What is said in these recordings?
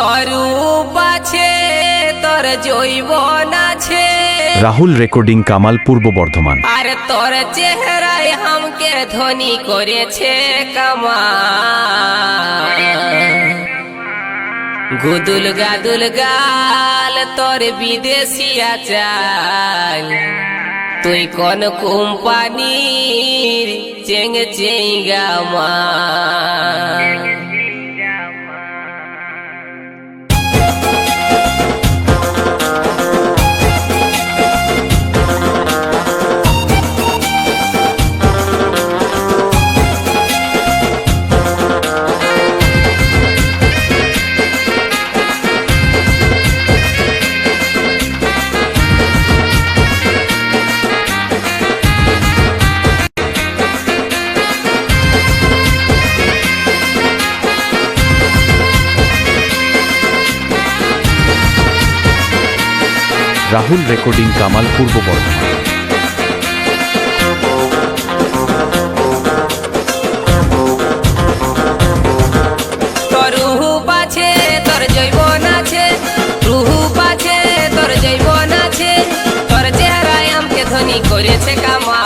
তরূপ আছে তোর জৈবন আছে। রাহুল রেকর্ডিং কামাল পূর্ব বর্ধমান। আর তোর চেহারায় হামকে ধনী করেছে কামা গুদুল গাদুল গাল তোর বিদেশিয়া চাল তুই কোন কোম্পানির চেঙ্গ চেঙ্গা মা রাহুল রেকর্ডিং কামাল পূর্ব বর্ধমান। করেছে কামা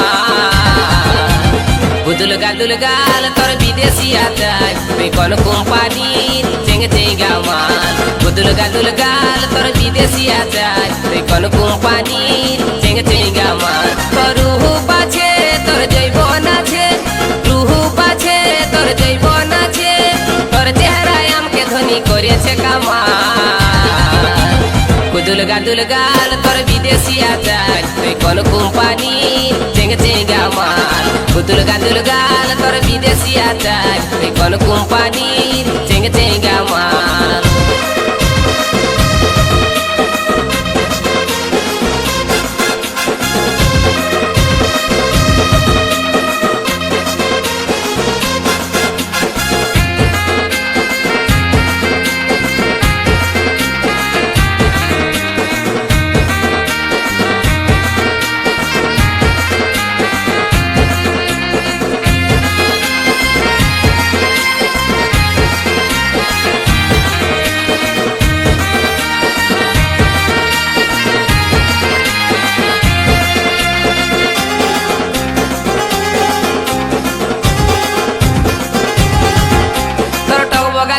গুদুল গাদুল গাল তোর বিদেশি আচার, তুই কোম্পানির চেঙ্গে চেঙ্গা মাল গুদুল গাদুল গাল তোর বিদেশি আচার। তুই কোন কোম্পানির চেঙ্গে চেঙ্গা মাল তোর রূপ তোর জৈবন আছে। রূপ আছে তোর জৈবন আছে। তোর চেহারায় আমকে ধনী করেছে কামা। গুদুল গাদুল গাল, তোর বিদেশি আচার। তুই কোন কোম্পানি? চেঙ্গে চেঙ্গা মাল গুদুল গাদুল গাল, তোর বিদেশি আচার। তুই কোন কোম্পানি? চেঙ্গে চেঙ্গা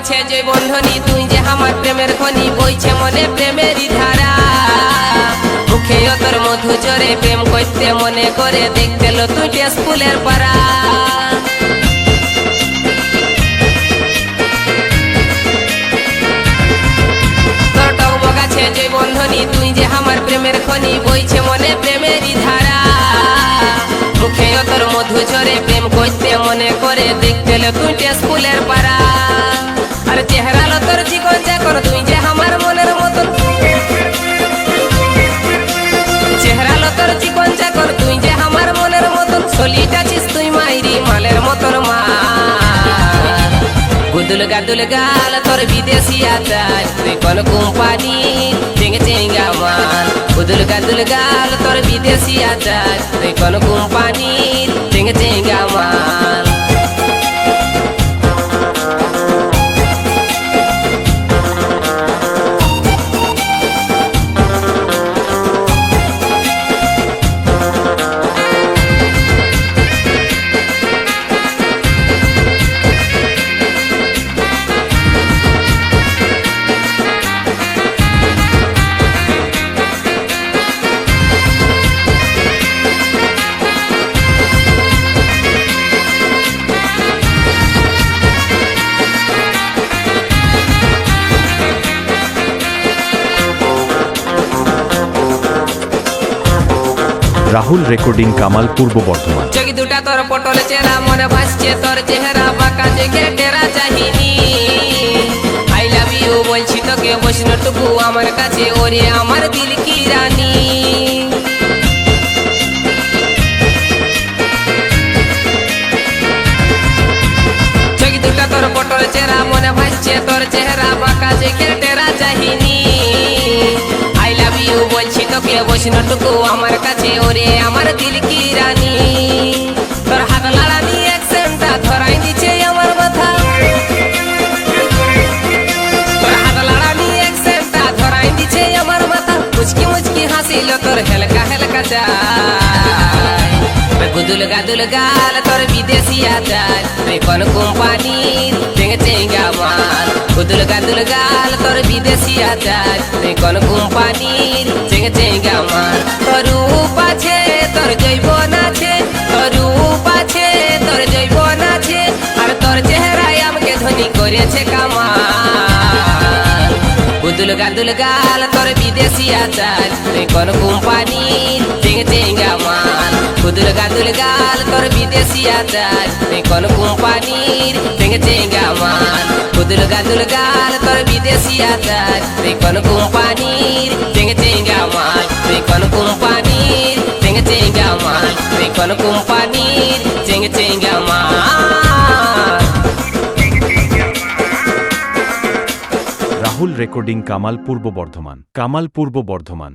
গাছে যে, বন্ধনী, তুই যে আমার প্রেমের খনি, বইছে মনে প্রেমেরই ধারা। মুখে তোর মধু চরে প্রেম করতে মনে করে, দেখতে লো তুই স্কুলের পাড়া। বন্ধনী, তুই যে আমার প্রেমের খনি, বইছে মনে প্রেমেরই ধারা। মুখে তোর মধু ঝরে প্রেম করতে মনে করে, দেখতে তুই স্কুলের পাড়া। গুদুল দুলগাল গাল তোর বিদেশি আচার। তুই কোন কোম্পানি টেঙ্গে টেঙ্গে আমার ও দুলগা গাল তোর বিদেশি আচার। তুই কোন কোম্পানি টেঙ্গে টেঙ্গে মাল রাহুল রেকর্ডিং কামাল পূর্ব বর্ধমান। তোর পটল মনে ভাসছে তোর চেহারা বাঁকা দেখে টেরা কৃষ্ণটুকু আমার কাছে, ওরে আমার দিল কি রানী? তোর হাত লাড়ানি অ্যাকসেন্টটা ধরাই দিছে আমার মাথা। তোর হাত লাড়ানি অ্যাকসেন্টটা ধরাই দিছে আমার মাথা। মুচকি মুচকি হাসিল তোর হেলকা হেলকা চা গুদুল গাদুল গাল তোর বিদেশি আচার। তুই কোন কোম্পানি চেঙ্গে চেঙ্গা মাল। গুদুল গাদুল গাল তোর বিদেশি আচার। তুই কোন কোম্পানির গুদুল গাদুল গাল তোর বিদেশি আচার। তুই কোন কোম্পানির চেঙ্গে চেঙ্গা মাল? গুদুল গাদুল গাল তোর বিদেশি আচার। তুই কোন কোম্পানির চেঙ্গে চেঙ্গা মাল? গুদুল গাদুল গাল তোর বিদেশি আচার। তুই কোন কোম্পানির চেঙ্গে চেঙ্গা মাল? তুই কোন কোম্পানির চেঙ্গে চেঙ্গা মাল? তুই কোন কোম্পানির চেঙ্গে চেঙ্গা মাল? রাহুল রেকর্ডিং কামাল পূর্ব বর্ধমান। কামাল পূর্ব বর্ধমান।